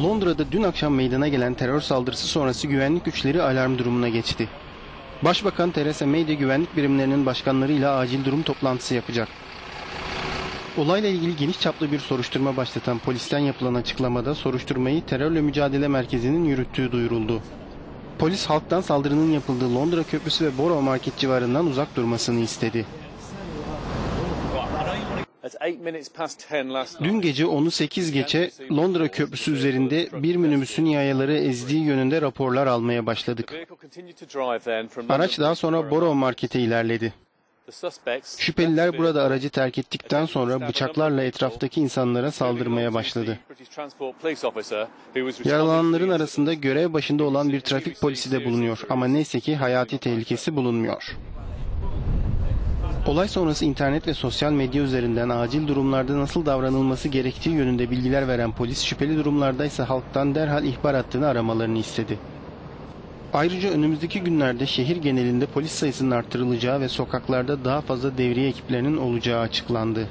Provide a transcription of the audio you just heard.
Londra'da dün akşam meydana gelen terör saldırısı sonrası güvenlik güçleri alarm durumuna geçti. Başbakan Theresa May de güvenlik birimlerinin başkanlarıyla acil durum toplantısı yapacak. Olayla ilgili geniş çaplı bir soruşturma başlatan polisten yapılan açıklamada soruşturmayı Terörle Mücadele Merkezi'nin yürüttüğü duyuruldu. Polis halktan saldırının yapıldığı Londra Köprüsü ve Borough Market civarından uzak durmasını istedi. Dün gece 10'u 8 geçe Londra Köprüsü üzerinde bir minibüsün yayaları ezdiği yönünde raporlar almaya başladık. Araç daha sonra Borough Market'e ilerledi. Şüpheliler burada aracı terk ettikten sonra bıçaklarla etraftaki insanlara saldırmaya başladı. Yaralananların arasında görev başında olan bir trafik polisi de bulunuyor ama neyse ki hayati tehlikesi bulunmuyor. Olay sonrası internet ve sosyal medya üzerinden acil durumlarda nasıl davranılması gerektiği yönünde bilgiler veren polis şüpheli durumlarda ise halktan derhal ihbar hattını aramalarını istedi. Ayrıca önümüzdeki günlerde şehir genelinde polis sayısının artırılacağı ve sokaklarda daha fazla devriye ekiplerinin olacağı açıklandı.